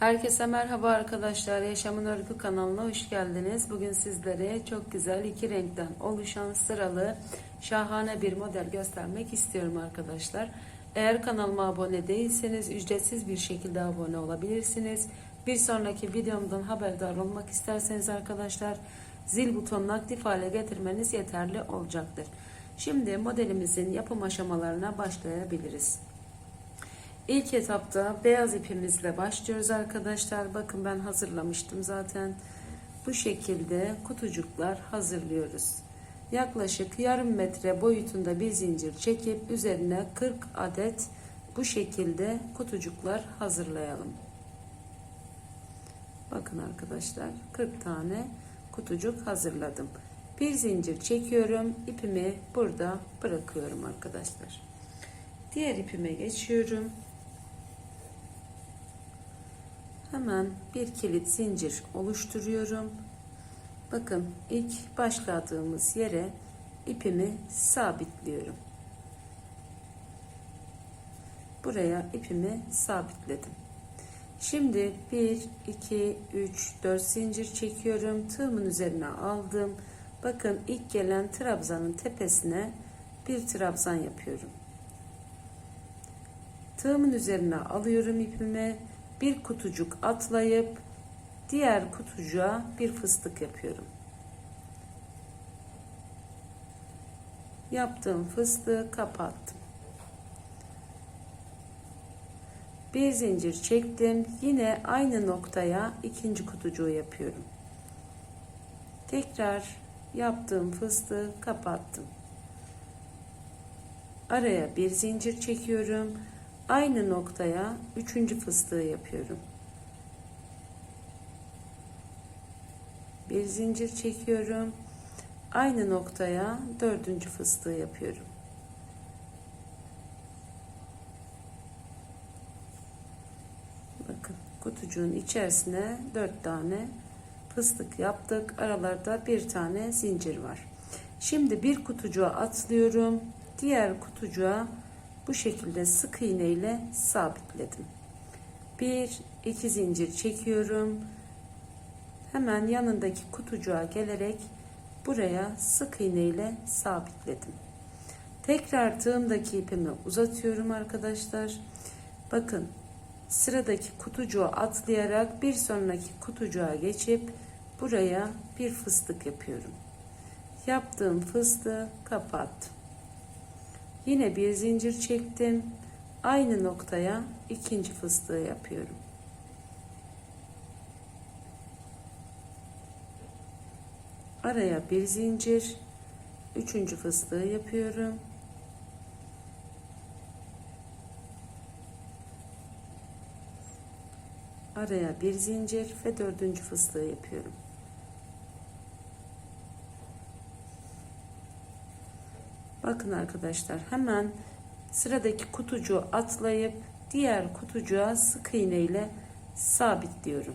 Herkese merhaba arkadaşlar. Yaşamın Örgü kanalına hoş geldiniz. Bugün sizlere çok güzel iki renkten oluşan sıralı şahane bir model göstermek istiyorum arkadaşlar. Eğer kanalıma abone değilseniz ücretsiz bir şekilde abone olabilirsiniz. Bir sonraki videomdan haberdar olmak isterseniz arkadaşlar zil butonunu aktif hale getirmeniz yeterli olacaktır. Şimdi modelimizin yapım aşamalarına başlayabiliriz. İlk etapta beyaz ipimizle başlıyoruz arkadaşlar. Bakın ben hazırlamıştım zaten. Bu şekilde kutucuklar hazırlıyoruz. Yaklaşık yarım metre boyutunda bir zincir çekip üzerine 40 adet bu şekilde kutucuklar hazırlayalım. Bakın arkadaşlar 40 tane kutucuk hazırladım. Bir zincir çekiyorum. ipimi burada bırakıyorum arkadaşlar. Diğer ipime geçiyorum. Hemen bir kilit zincir oluşturuyorum. Bakın ilk başladığımız yere ipimi sabitliyorum. Buraya ipimi sabitledim. Şimdi 1, 2, 3, 4 zincir çekiyorum. Tığımın üzerine aldım. Bakın ilk gelen trabzanın tepesine bir trabzan yapıyorum. Tığımın üzerine alıyorum ipimi bir kutucuk atlayıp diğer kutucuğa bir fıstık yapıyorum. Yaptığım fıstığı kapattım. Bir zincir çektim. Yine aynı noktaya ikinci kutucuğu yapıyorum. Tekrar yaptığım fıstığı kapattım. Araya bir zincir çekiyorum aynı noktaya üçüncü fıstığı yapıyorum. Bir zincir çekiyorum. Aynı noktaya dördüncü fıstığı yapıyorum. Bakın kutucuğun içerisine dört tane fıstık yaptık. Aralarda bir tane zincir var. Şimdi bir kutucuğa atlıyorum. Diğer kutucuğa bu şekilde sık iğne ile sabitledim. Bir iki zincir çekiyorum. Hemen yanındaki kutucuğa gelerek buraya sık iğne ile sabitledim. Tekrar tığımdaki ipimi uzatıyorum arkadaşlar. Bakın sıradaki kutucuğa atlayarak bir sonraki kutucuğa geçip buraya bir fıstık yapıyorum. Yaptığım fıstığı kapattım. Yine bir zincir çektim. Aynı noktaya ikinci fıstığı yapıyorum. Araya bir zincir, üçüncü fıstığı yapıyorum. Araya bir zincir ve dördüncü fıstığı yapıyorum. Bakın arkadaşlar hemen sıradaki kutucuğu atlayıp diğer kutucuğa sık iğne ile sabitliyorum.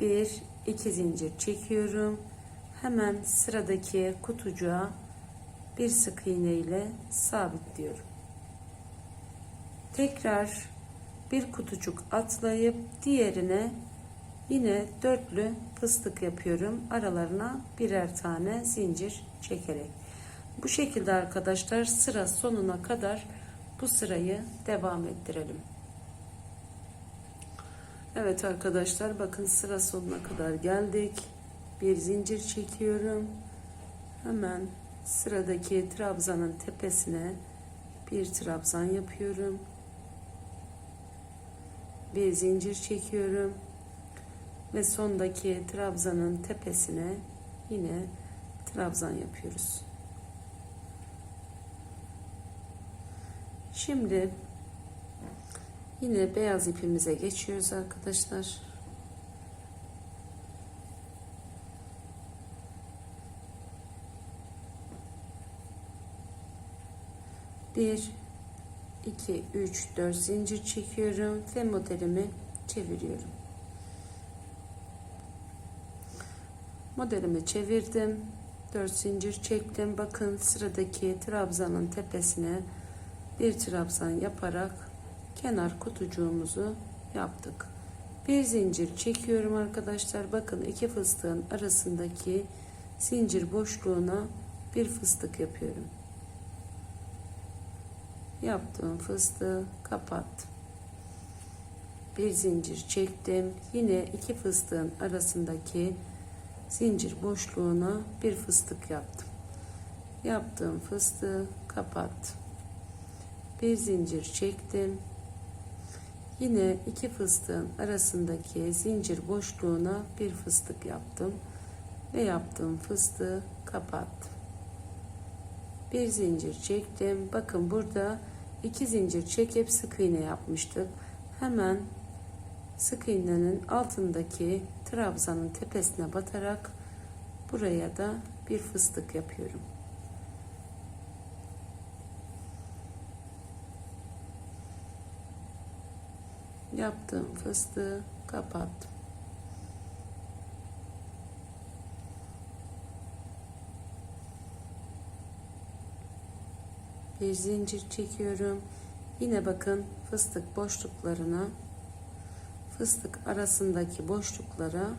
Bir, iki zincir çekiyorum. Hemen sıradaki kutucuğa bir sık iğne ile sabitliyorum. Tekrar bir kutucuk atlayıp diğerine Yine dörtlü fıstık yapıyorum. Aralarına birer tane zincir çekerek. Bu şekilde arkadaşlar sıra sonuna kadar bu sırayı devam ettirelim. Evet arkadaşlar bakın sıra sonuna kadar geldik. Bir zincir çekiyorum. Hemen sıradaki trabzanın tepesine bir trabzan yapıyorum. Bir zincir çekiyorum ve sondaki trabzanın tepesine yine trabzan yapıyoruz. Şimdi yine beyaz ipimize geçiyoruz arkadaşlar. Bir, iki, üç, dört zincir çekiyorum ve modelimi çeviriyorum. Modelimi çevirdim 4 zincir çektim bakın sıradaki trabzanın tepesine bir trabzan yaparak kenar kutucuğumuzu yaptık. Bir zincir çekiyorum arkadaşlar. Bakın iki fıstığın arasındaki zincir boşluğuna bir fıstık yapıyorum. Yaptığım fıstığı kapattım. Bir zincir çektim. Yine iki fıstığın arasındaki zincir boşluğuna bir fıstık yaptım. Yaptığım fıstığı kapattım. Bir zincir çektim. Yine iki fıstığın arasındaki zincir boşluğuna bir fıstık yaptım ve yaptığım fıstığı kapattım. Bir zincir çektim. Bakın burada iki zincir çekip sık iğne yapmıştık. Hemen sık iğnenin altındaki trabzanın tepesine batarak buraya da bir fıstık yapıyorum. Yaptığım fıstığı kapattım. Bir zincir çekiyorum. Yine bakın fıstık boşluklarına fıstık arasındaki boşluklara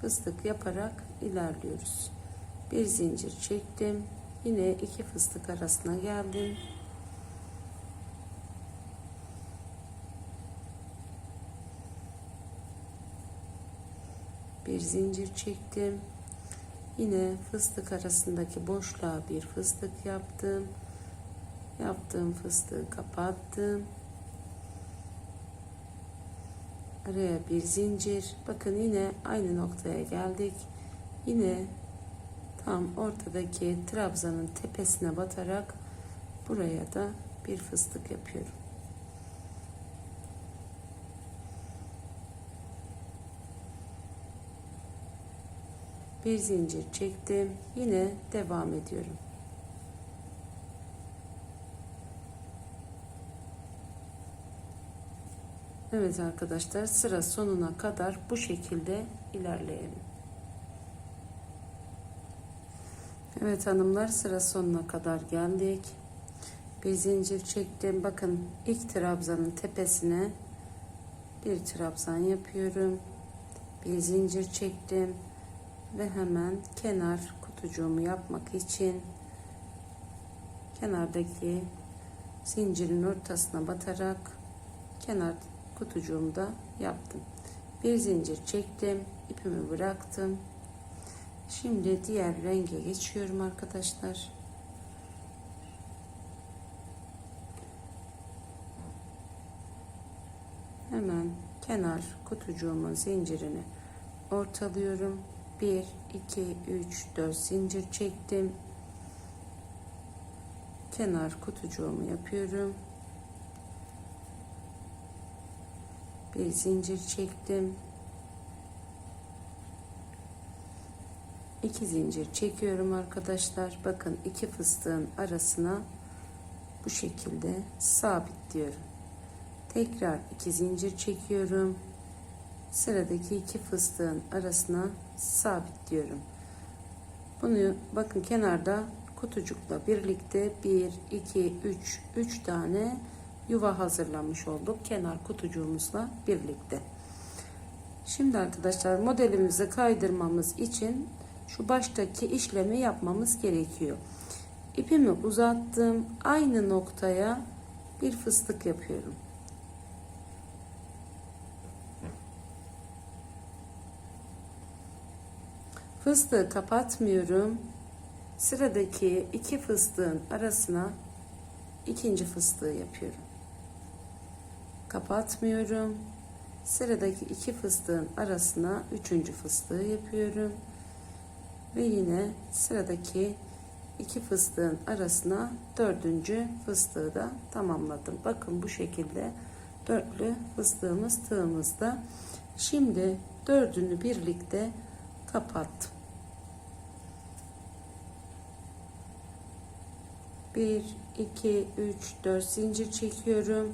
fıstık yaparak ilerliyoruz. Bir zincir çektim. Yine iki fıstık arasına geldim. Bir zincir çektim. Yine fıstık arasındaki boşluğa bir fıstık yaptım. Yaptığım fıstığı kapattım. Araya bir zincir. Bakın yine aynı noktaya geldik. Yine tam ortadaki trabzanın tepesine batarak buraya da bir fıstık yapıyorum. Bir zincir çektim. Yine devam ediyorum. Evet arkadaşlar sıra sonuna kadar bu şekilde ilerleyelim. Evet hanımlar sıra sonuna kadar geldik. Bir zincir çektim. Bakın ilk trabzanın tepesine bir trabzan yapıyorum. Bir zincir çektim ve hemen kenar kutucuğumu yapmak için kenardaki zincirin ortasına batarak kenar kutucuğumu da yaptım. Bir zincir çektim, ipimi bıraktım. Şimdi diğer renge geçiyorum arkadaşlar. Hemen kenar kutucuğumun zincirini ortalıyorum. 1 2 3 4 zincir çektim. Kenar kutucuğumu yapıyorum. Bir zincir çektim. iki zincir çekiyorum arkadaşlar. Bakın iki fıstığın arasına bu şekilde sabitliyorum. Tekrar iki zincir çekiyorum. Sıradaki iki fıstığın arasına sabitliyorum. Bunu bakın kenarda kutucukla birlikte 1 2 3 3 tane yuva hazırlamış olduk kenar kutucuğumuzla birlikte. Şimdi arkadaşlar modelimizi kaydırmamız için şu baştaki işlemi yapmamız gerekiyor. İpimi uzattım. Aynı noktaya bir fıstık yapıyorum. Fıstığı kapatmıyorum. Sıradaki iki fıstığın arasına ikinci fıstığı yapıyorum kapatmıyorum. Sıradaki iki fıstığın arasına üçüncü fıstığı yapıyorum. Ve yine sıradaki iki fıstığın arasına dördüncü fıstığı da tamamladım. Bakın bu şekilde dörtlü fıstığımız tığımızda. Şimdi dördünü birlikte kapattım. 1 2 3 4 zincir çekiyorum.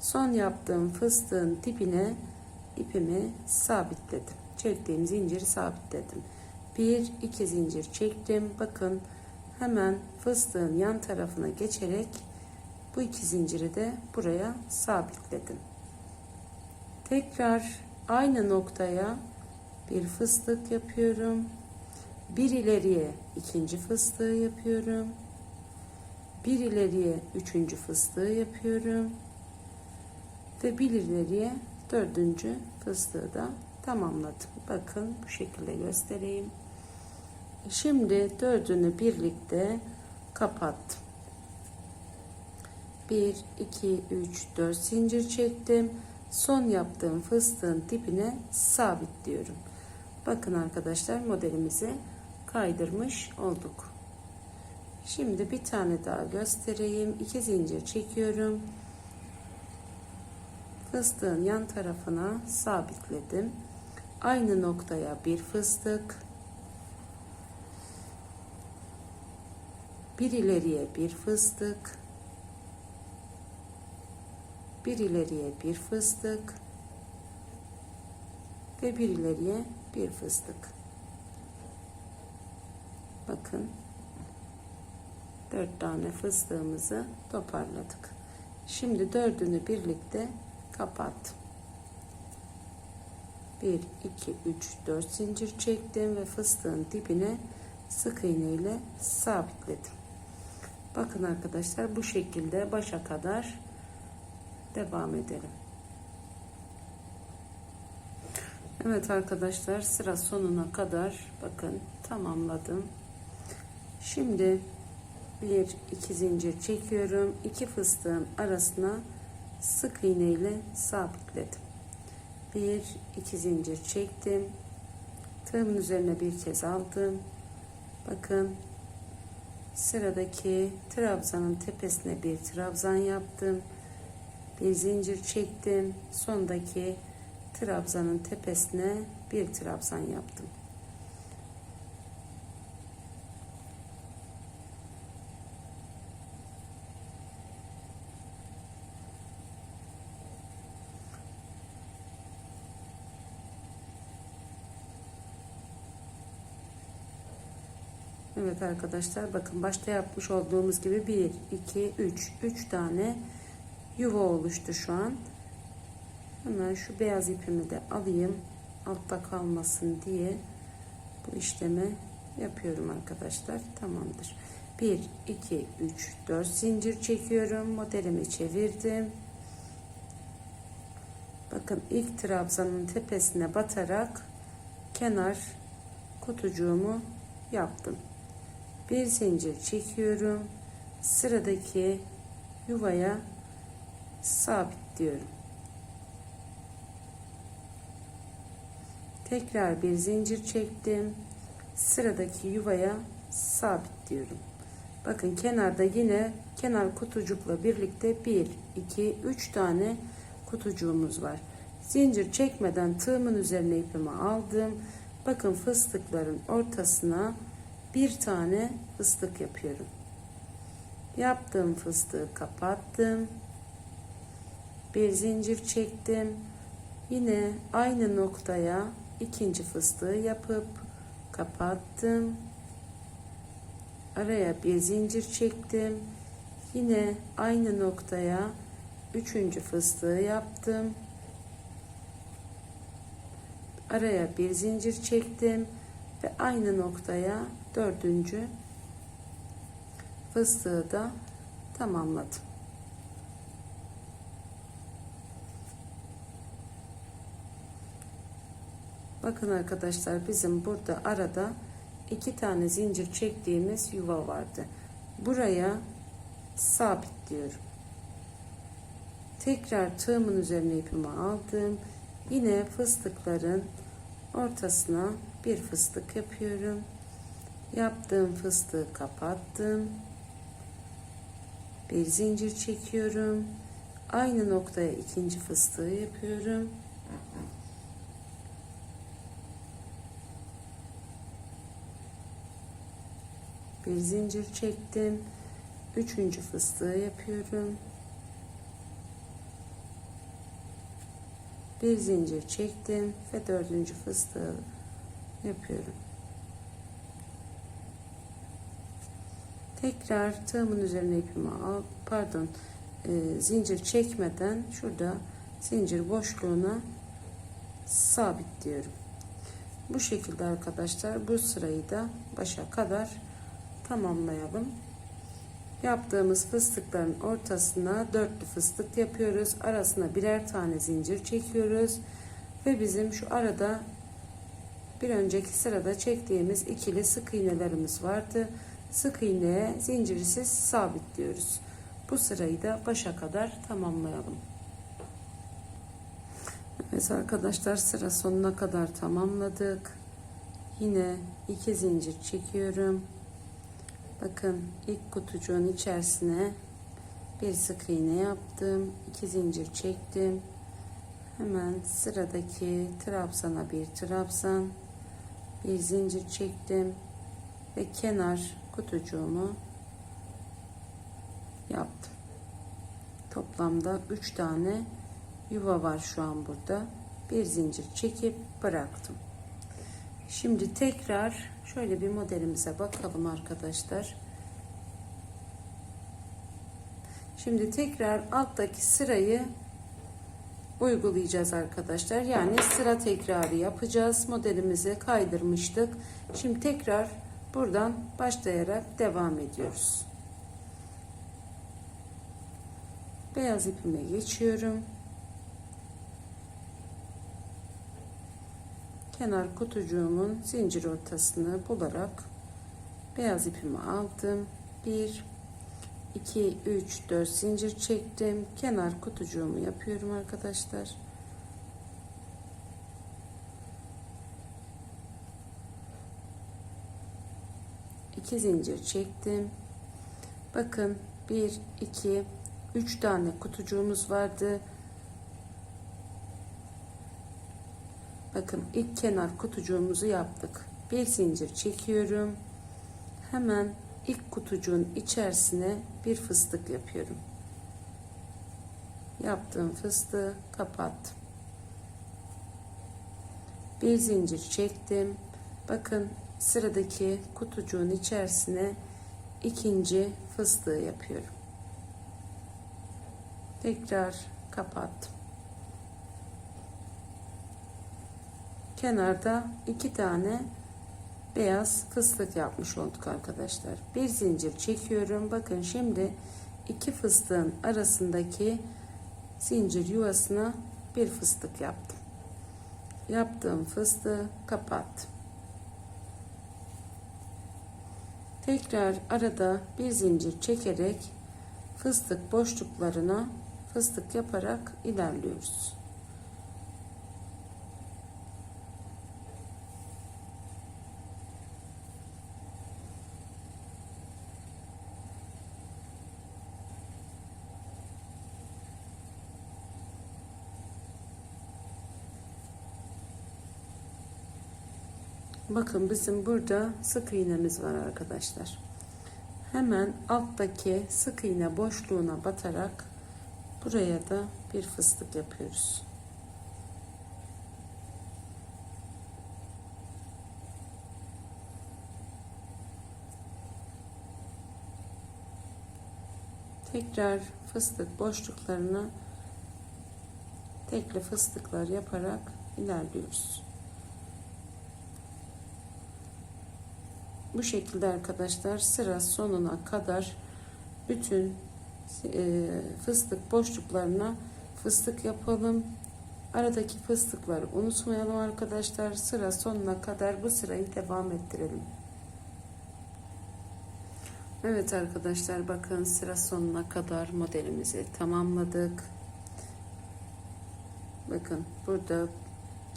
Son yaptığım fıstığın dibine ipimi sabitledim. Çektiğim zinciri sabitledim. Bir iki zincir çektim. Bakın hemen fıstığın yan tarafına geçerek Bu iki zinciri de buraya sabitledim. Tekrar aynı noktaya bir fıstık yapıyorum. Bir ileriye ikinci fıstığı yapıyorum. Bir ileriye üçüncü fıstığı yapıyorum. Ve bir ileriye dördüncü fıstığı da tamamladım. Bakın bu şekilde göstereyim. Şimdi dördünü birlikte kapattım. 1, 2, 3, 4 zincir çektim. Son yaptığım fıstığın dibine sabitliyorum. Bakın arkadaşlar modelimizi kaydırmış olduk. Şimdi bir tane daha göstereyim. 2 zincir çekiyorum. Fıstığın yan tarafına sabitledim. Aynı noktaya bir fıstık. Bir ileriye bir fıstık. Bir ileriye bir fıstık. Ve bir ileriye bir fıstık. Bakın. Dört tane fıstığımızı toparladık. Şimdi dördünü birlikte kapattım. 1, 2, 3, 4 zincir çektim ve fıstığın dibine sık iğne ile sabitledim. Bakın arkadaşlar bu şekilde başa kadar devam edelim. Evet arkadaşlar sıra sonuna kadar bakın tamamladım. Şimdi bir iki zincir çekiyorum. iki fıstığın arasına sık iğne ile sabitledim. Bir iki zincir çektim. Tığımın üzerine bir kez aldım. Bakın sıradaki trabzanın tepesine bir trabzan yaptım. Bir zincir çektim. Sondaki trabzanın tepesine bir trabzan yaptım. Evet arkadaşlar bakın başta yapmış olduğumuz gibi 1 2 3 3 tane yuva oluştu şu an. Hemen şu beyaz ipimi de alayım. Altta kalmasın diye bu işlemi yapıyorum arkadaşlar. Tamamdır. 1 2 3 4 zincir çekiyorum. Modelimi çevirdim. Bakın ilk trabzanın tepesine batarak kenar kutucuğumu yaptım bir zincir çekiyorum. Sıradaki yuvaya sabitliyorum tekrar bir zincir çektim. Sıradaki yuvaya sabitliyorum bakın kenarda yine kenar kutucukla birlikte 1 2 3 tane kutucuğumuz var. Zincir çekmeden tığımın üzerine ipimi aldım. Bakın fıstıkların ortasına bir tane fıstık yapıyorum. Yaptığım fıstığı kapattım. Bir zincir çektim. Yine aynı noktaya ikinci fıstığı yapıp kapattım. Araya bir zincir çektim. Yine aynı noktaya üçüncü fıstığı yaptım. Araya bir zincir çektim ve aynı noktaya dördüncü fıstığı da tamamladım. Bakın arkadaşlar bizim burada arada iki tane zincir çektiğimiz yuva vardı. Buraya sabitliyorum. Tekrar tığımın üzerine ipimi aldım. Yine fıstıkların ortasına bir fıstık yapıyorum. Yaptığım fıstığı kapattım. Bir zincir çekiyorum. Aynı noktaya ikinci fıstığı yapıyorum. Bir zincir çektim. Üçüncü fıstığı yapıyorum. Bir zincir çektim ve dördüncü fıstığı yapıyorum. Tekrar tığımın üzerine ipimi al, pardon, e, zincir çekmeden şurada zincir boşluğuna sabitliyorum. Bu şekilde arkadaşlar bu sırayı da başa kadar tamamlayalım. Yaptığımız fıstıkların ortasına dörtlü fıstık yapıyoruz. Arasına birer tane zincir çekiyoruz. Ve bizim şu arada bir önceki sırada çektiğimiz ikili sık iğnelerimiz vardı. Sık iğneye zincirsiz sabitliyoruz. Bu sırayı da başa kadar tamamlayalım. Evet arkadaşlar sıra sonuna kadar tamamladık. Yine iki zincir çekiyorum. Bakın ilk kutucuğun içerisine bir sık iğne yaptım. iki zincir çektim. Hemen sıradaki trabzana bir trabzan, bir zincir çektim ve kenar kutucuğumu yaptım. Toplamda 3 tane yuva var şu an burada. Bir zincir çekip bıraktım. Şimdi tekrar şöyle bir modelimize bakalım arkadaşlar. Şimdi tekrar alttaki sırayı uygulayacağız arkadaşlar. Yani sıra tekrarı yapacağız. Modelimizi kaydırmıştık. Şimdi tekrar buradan başlayarak devam ediyoruz. Beyaz ipime geçiyorum. kenar kutucuğumun zincir ortasını bularak beyaz ipimi aldım. 1 2 3 4 zincir çektim. Kenar kutucuğumu yapıyorum arkadaşlar. İki zincir çektim. Bakın 1 2 3 tane kutucuğumuz vardı. Bakın ilk kenar kutucuğumuzu yaptık. Bir zincir çekiyorum. Hemen ilk kutucuğun içerisine bir fıstık yapıyorum. Yaptığım fıstığı kapattım. Bir zincir çektim. Bakın sıradaki kutucuğun içerisine ikinci fıstığı yapıyorum. Tekrar kapattım. kenarda iki tane beyaz fıstık yapmış olduk arkadaşlar. Bir zincir çekiyorum. Bakın şimdi iki fıstığın arasındaki zincir yuvasına bir fıstık yaptım. Yaptığım fıstığı kapattım. Tekrar arada bir zincir çekerek fıstık boşluklarına fıstık yaparak ilerliyoruz. Bakın bizim burada sık iğnemiz var arkadaşlar. Hemen alttaki sık iğne boşluğuna batarak buraya da bir fıstık yapıyoruz. Tekrar fıstık boşluklarına tekli fıstıklar yaparak ilerliyoruz. Bu şekilde arkadaşlar sıra sonuna kadar bütün e, fıstık boşluklarına fıstık yapalım. Aradaki fıstıkları unutmayalım arkadaşlar. Sıra sonuna kadar bu sırayı devam ettirelim. Evet arkadaşlar bakın sıra sonuna kadar modelimizi tamamladık. Bakın burada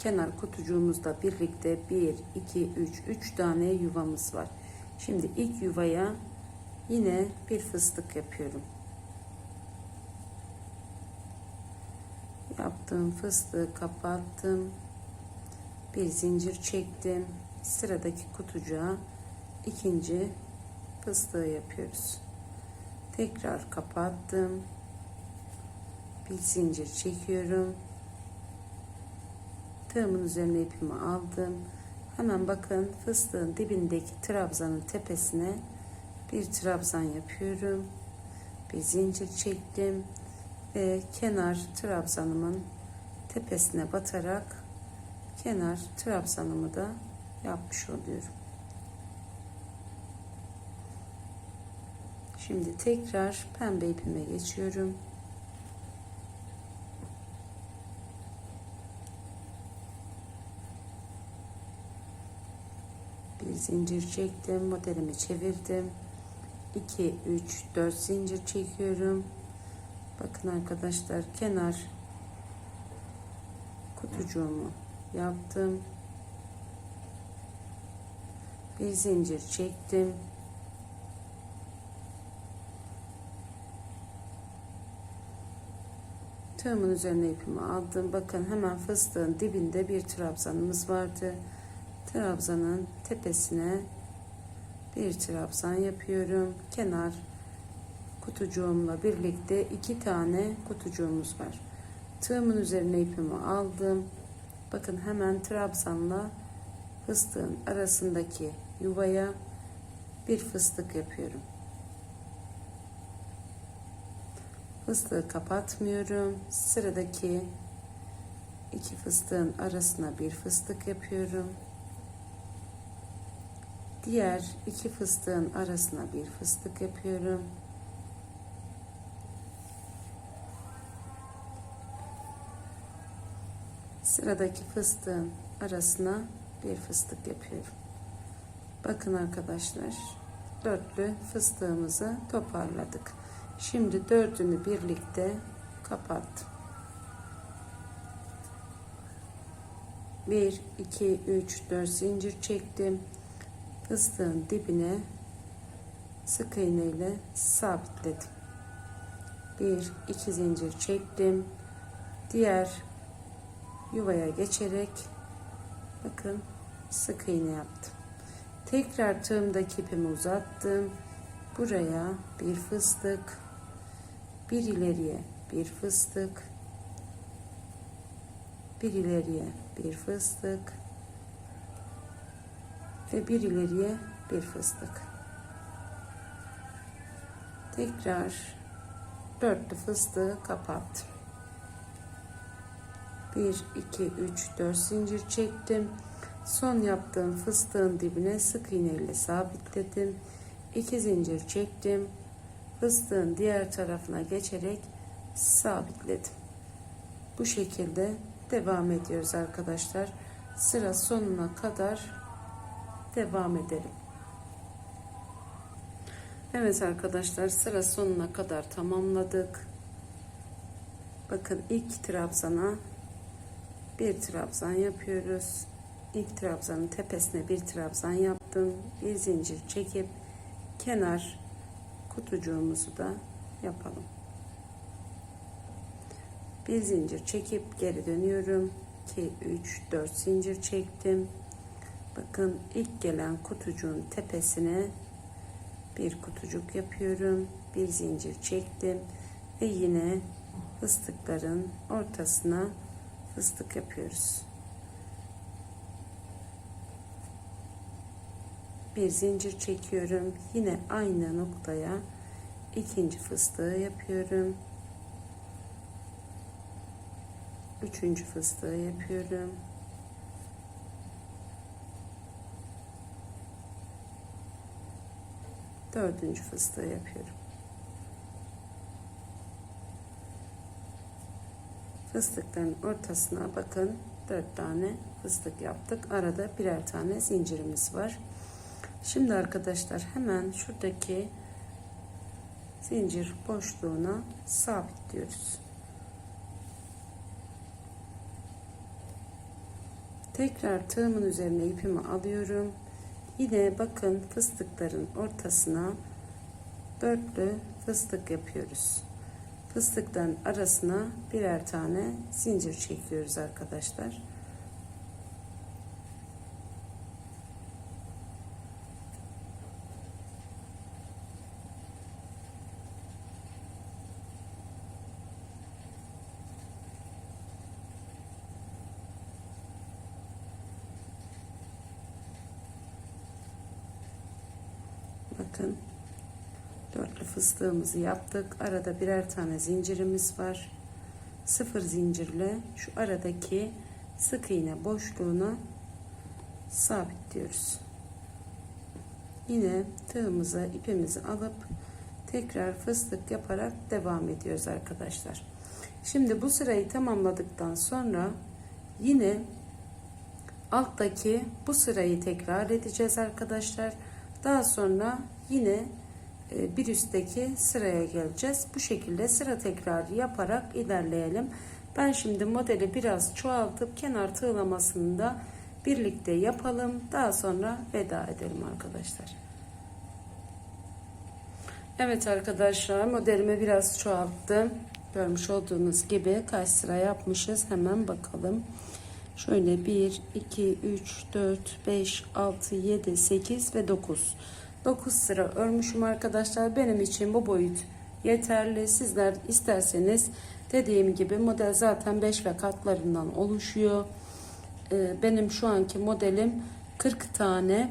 kenar kutucuğumuzla birlikte 1 2 3 3 tane yuvamız var. Şimdi ilk yuvaya yine bir fıstık yapıyorum. Yaptığım fıstığı kapattım. Bir zincir çektim. Sıradaki kutucuğa ikinci fıstığı yapıyoruz. Tekrar kapattım. Bir zincir çekiyorum tığımın üzerine ipimi aldım hemen bakın fıstığın dibindeki trabzanın tepesine bir trabzan yapıyorum bir zincir çektim ve kenar trabzanımın tepesine batarak kenar trabzanımı da yapmış oluyorum. Şimdi tekrar pembe ipime geçiyorum. Bir zincir çektim, modelimi çevirdim. 2 3 4 zincir çekiyorum. Bakın arkadaşlar kenar kutucuğumu yaptım. Bir zincir çektim. Tığımın üzerine ipimi aldım. Bakın hemen fıstığın dibinde bir trabzanımız vardı. Trabzanın tepesine bir trabzan yapıyorum. Kenar kutucuğumla birlikte iki tane kutucuğumuz var. Tığımın üzerine ipimi aldım. Bakın hemen trabzanla fıstığın arasındaki yuvaya bir fıstık yapıyorum. Fıstığı kapatmıyorum. Sıradaki iki fıstığın arasına bir fıstık yapıyorum. Diğer iki fıstığın arasına bir fıstık yapıyorum. Sıradaki fıstığın arasına bir fıstık yapıyorum. Bakın arkadaşlar dörtlü fıstığımızı toparladık. Şimdi dördünü birlikte kapattım. 1 2 3 4 zincir çektim. Fıstığın dibine sık iğne ile sabitledim. 1 2 zincir çektim. Diğer yuvaya geçerek bakın sık iğne yaptım. Tekrar tığımdaki ipimi uzattım. Buraya bir fıstık, bir ileriye bir fıstık, bir ileriye bir fıstık ve bir ileriye bir fıstık. Tekrar dörtlü fıstığı kapattım. 1 2 3 4 zincir çektim. Son yaptığım fıstığın dibine sık iğne ile sabitledim. 2 zincir çektim. Fıstığın diğer tarafına geçerek sabitledim. Bu şekilde devam ediyoruz arkadaşlar. Sıra sonuna kadar devam edelim. Evet arkadaşlar sıra sonuna kadar tamamladık. Bakın ilk trabzana bir trabzan yapıyoruz. İlk trabzanın tepesine bir trabzan yaptım. Bir zincir çekip kenar kutucuğumuzu da yapalım. Bir zincir çekip geri dönüyorum. 2 3 4 zincir çektim. Bakın ilk gelen kutucuğun tepesine bir kutucuk yapıyorum. Bir zincir çektim ve yine fıstıkların ortasına fıstık yapıyoruz. Bir zincir çekiyorum. Yine aynı noktaya ikinci fıstığı yapıyorum. Üçüncü fıstığı yapıyorum. Dördüncü fıstığı yapıyorum. Fıstıkların ortasına bakın. Dört tane fıstık yaptık. Arada birer tane zincirimiz var. Şimdi arkadaşlar hemen şuradaki zincir boşluğuna sabitliyoruz. Tekrar tığımın üzerine ipimi alıyorum. Yine bakın fıstıkların ortasına dörtlü fıstık yapıyoruz. Fıstıkların arasına birer tane zincir çekiyoruz arkadaşlar. Bakın dört ilekli fıstığımızı yaptık. Arada birer tane zincirimiz var. Sıfır zincirle şu aradaki sık iğne boşluğuna sabitliyoruz. Yine tığımıza ipimizi alıp tekrar fıstık yaparak devam ediyoruz arkadaşlar. Şimdi bu sırayı tamamladıktan sonra yine alttaki bu sırayı tekrar edeceğiz arkadaşlar. Daha sonra yine bir üstteki sıraya geleceğiz. Bu şekilde sıra tekrarı yaparak ilerleyelim. Ben şimdi modeli biraz çoğaltıp kenar tığlamasını da birlikte yapalım. Daha sonra veda edelim arkadaşlar. Evet arkadaşlar modelimi biraz çoğalttım. Görmüş olduğunuz gibi kaç sıra yapmışız hemen bakalım. Şöyle 1, 2, 3, 4, 5, 6, 7, 8 ve 9. 9 sıra örmüşüm arkadaşlar. Benim için bu boyut yeterli. Sizler isterseniz dediğim gibi model zaten 5 ve katlarından oluşuyor. Ee, Benim şu anki modelim 40 tane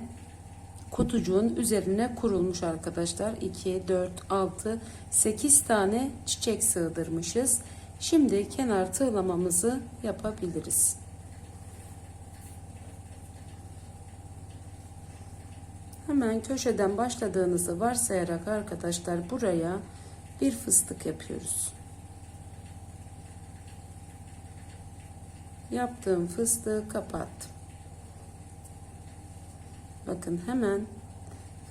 kutucuğun üzerine kurulmuş arkadaşlar. 2, 4, 6, 8 tane çiçek sığdırmışız. Şimdi kenar tığlamamızı yapabiliriz. Hemen köşeden başladığınızı varsayarak arkadaşlar buraya bir fıstık yapıyoruz. Yaptığım fıstığı kapattım. Bakın hemen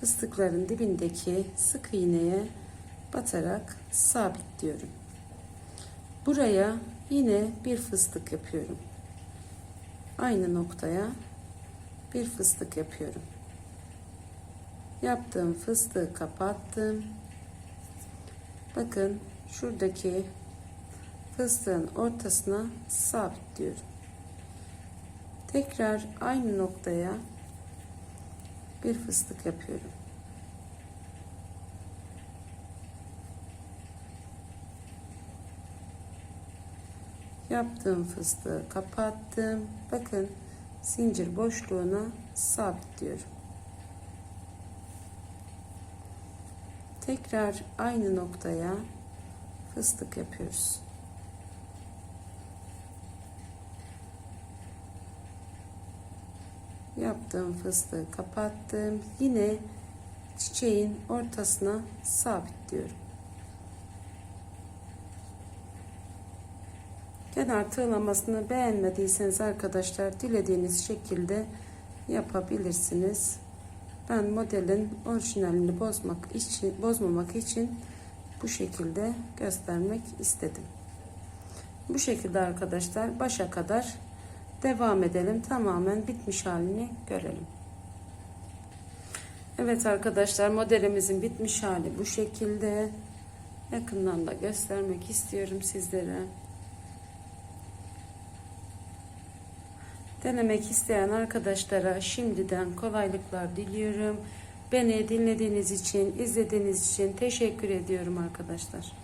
fıstıkların dibindeki sık iğneye batarak sabitliyorum. Buraya yine bir fıstık yapıyorum. Aynı noktaya bir fıstık yapıyorum. Yaptığım fıstığı kapattım. Bakın şuradaki fıstığın ortasına sabitliyorum. Tekrar aynı noktaya bir fıstık yapıyorum. Yaptığım fıstığı kapattım. Bakın zincir boşluğuna sabitliyorum. Tekrar aynı noktaya fıstık yapıyoruz. Yaptığım fıstığı kapattım. Yine çiçeğin ortasına sabitliyorum. Kenar tığlamasını beğenmediyseniz arkadaşlar dilediğiniz şekilde yapabilirsiniz. Ben modelin orijinalini bozmak için, bozmamak için bu şekilde göstermek istedim. Bu şekilde arkadaşlar başa kadar devam edelim. Tamamen bitmiş halini görelim. Evet arkadaşlar modelimizin bitmiş hali bu şekilde. Yakından da göstermek istiyorum sizlere. Denemek isteyen arkadaşlara şimdiden kolaylıklar diliyorum. Beni dinlediğiniz için, izlediğiniz için teşekkür ediyorum arkadaşlar.